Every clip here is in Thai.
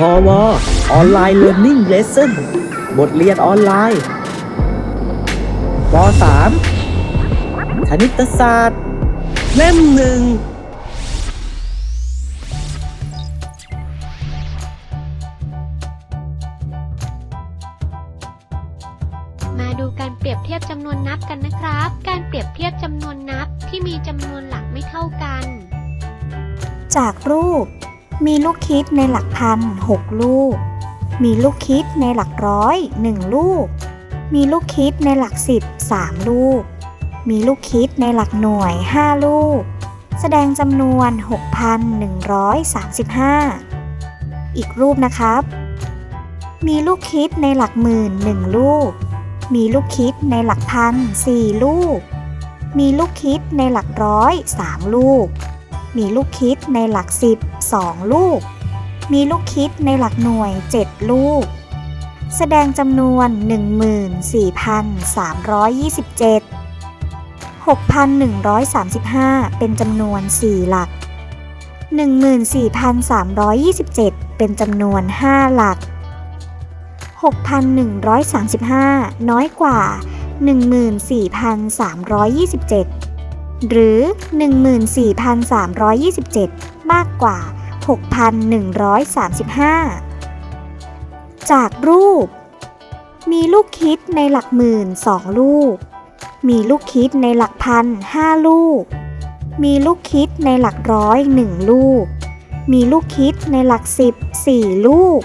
พอวออนไลน์เรียนนิ่งเลสเซ่นบทเรียนออนไลน์ป .3 คณิตศาสตร์ เล่มหนึ่งมาดูการเปรียบเทียบจำนวนนับกันนะครับ การเปรียบเทียบจำนวนนับที่มีจำนวนหลักไม่เท่ากัน จากรูป มีลูกคิดในหลักพัน6ลูก มีลูกคิดในหลักร้อย1ลูก มีลูกคิดในหลักสิบ3ลูก มีลูกคิดในหลักหน่วย5ลูก แสดงจำนวน 6,135 อีกรูปนะครับ มีลูกคิดในหลักหมื่น1ลูก มีลูกคิดในหลักพัน4ลูก มีลูกคิดในหลักร้อย3ลูก มีลูกคิดในหลักสิบ2ลูก มีลูกคิดในหลักหน่วย 7 ลูก แสดงจำนวน 14,327 6,135 เป็นจำนวน 4 หลัก 14,327 เป็นจำนวน 5 หลัก 6,135 น้อยกว่า 14,327 หรือ 14,327 มากกว่า 6,135 จากรูป มีลูกคิดในหลักหมื่นสองลูก มีลูกคิดในหลักพันห้าลูก มีลูกคิดในหลักร้อยหนึ่งลูก มีลูกคิดในหลักสิบสี่ลูก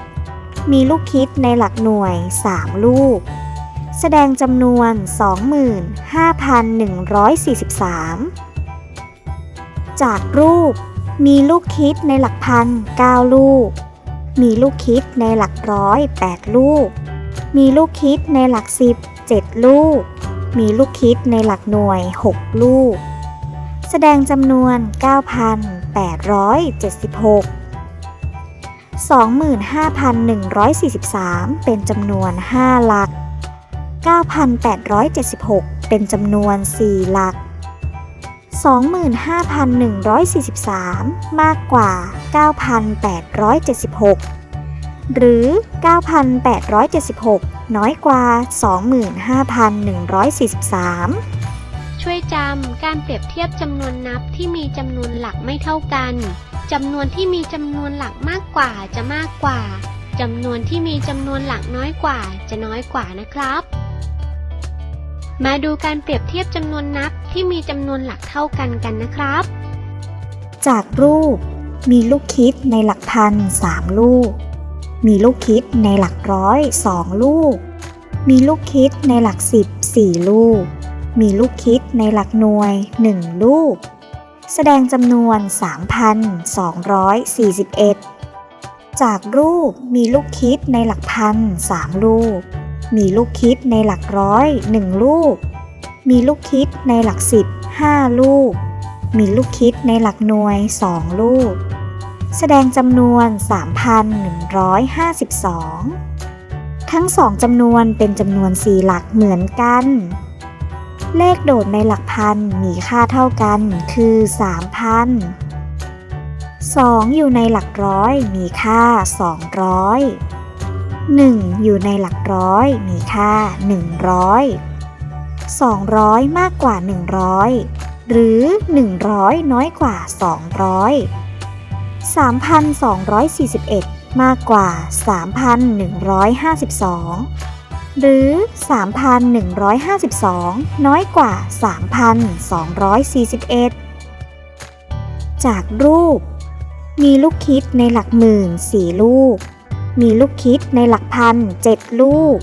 มีลูกคิดในหลักหน่วยสามลูก แสดงจำนวน 25,143 จากรูป มีลูกคิดในหลักพัน 9 ลูก มีลูกคิดในหลักร้อย 8 ลูก มีลูกคิดในหลักสิบ7 ลูก มีลูกคิดในหลักหน่วย 6 ลูก แสดงจำนวน 9,876 25,143 เป็นจำนวน 5 หลัก 9,876 เป็นจำนวน 4 หลัก 25,143 มากกว่า 9,876 หรือ 9,876 น้อยกว่า 25,143 ช่วยจำการเปรียบเทียบจำนวนนับที่มีจำนวนหลักไม่เท่ากันจำนวนที่มีจำนวนหลักมากกว่าจะมากกว่าจำนวนที่มีจำนวนหลักน้อยกว่าจะน้อยกว่านะครับ มาดูการเปรียบเทียบจำนวนนับที่มีจำนวนหลักเท่ากันกันนะครับ จากรูป มีลูกคิดในหลักพัน3ลูก มีลูกคิดในหลักร้อย2ลูก มีลูกคิดในหลักสิบ4ลูก มีลูกคิดในหลักหน่วย1ลูก แสดงจำนวน 3,241 จากรูปมีลูกคิดในหลักพัน3ลูก มีลูกคิดในหลักร้อย 1 ลูก มีลูกคิดในหลักสิบ5ลูก มีลูกคิดในหลักหน่วย 2 ลูก แสดงจำนวน 3,152 ทั้งสองจำนวนเป็นจำนวน4หลักเหมือนกัน เลขโดดในหลักพันมีค่าเท่ากันคือ 3,000 2 อยู่ในหลักร้อยมีค่า 200 1 อยู่ในหลักร้อย มีค่า 100 200 มากกว่า 100 หรือ 100 น้อยกว่า 200 3,241 มากกว่า 3,152 หรือ 3,152 น้อยกว่า 3,241 จากรูป มีลูกคิดในหลักหมื่น4ลูก มีลูกคิดในหลักพัน7ลูก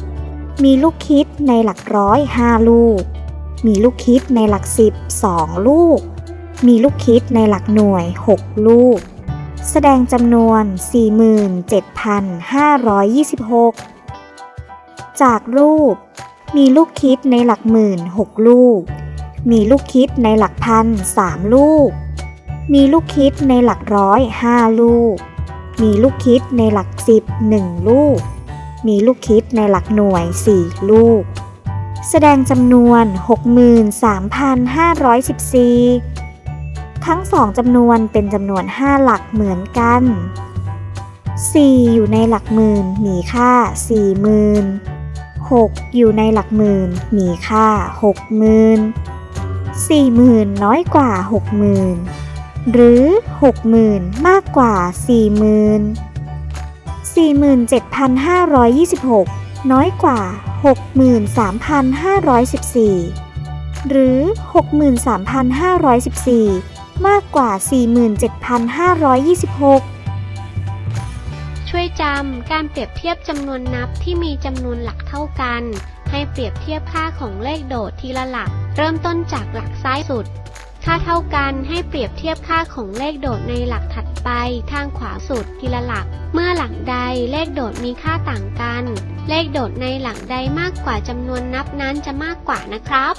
มีลูกคิดในหลักร้อย5ลูก มีลูกคิดในหลักสิบ2ลูก มีลูกคิดในหลักหน่วย6ลูก แสดงจำนวน 47,526 จากรูป มีลูกคิดในหลักหมื่น6ลูก มีลูกคิดในหลักพัน3ลูก มีลูกคิดในหลักร้อย5ลูก มีลูกคิดในหลักสิบ1ลูก มีลูกคิดในหลักหน่วย 4 ลูก แสดงจำนวน 63,514 ทั้งสองจำนวนเป็นจำนวน 5 หลักเหมือนกัน 4 อยู่ในหลักหมื่นมีค่า 4 0,000 6 อยู่ในหลักหมื่นมีค่า 60,000 40,000 น้อยกว่า 60,000 หรือ 60,000 มากกว่า 40,000 47,526 น้อยกว่า 63,514 หรือ 63,514 มากกว่า 47,526 ช่วยจำการเปรียบเทียบจำนวนนับที่มีจำนวนหลักเท่ากัน ให้เปรียบเทียบค่าของเลขโดดทีละหลัก เริ่มต้นจากหลักซ้ายสุด ค่าเท่ากันให้เปรียบเทียบค่าของเลขโดดในหลักถัดไปทางขวาสุดทีละหลัก เมื่อหลักใดเลขโดดมีค่าต่างกัน เลขโดดในหลักใดมากกว่าจำนวนนับนั้นจะมากกว่านะครับ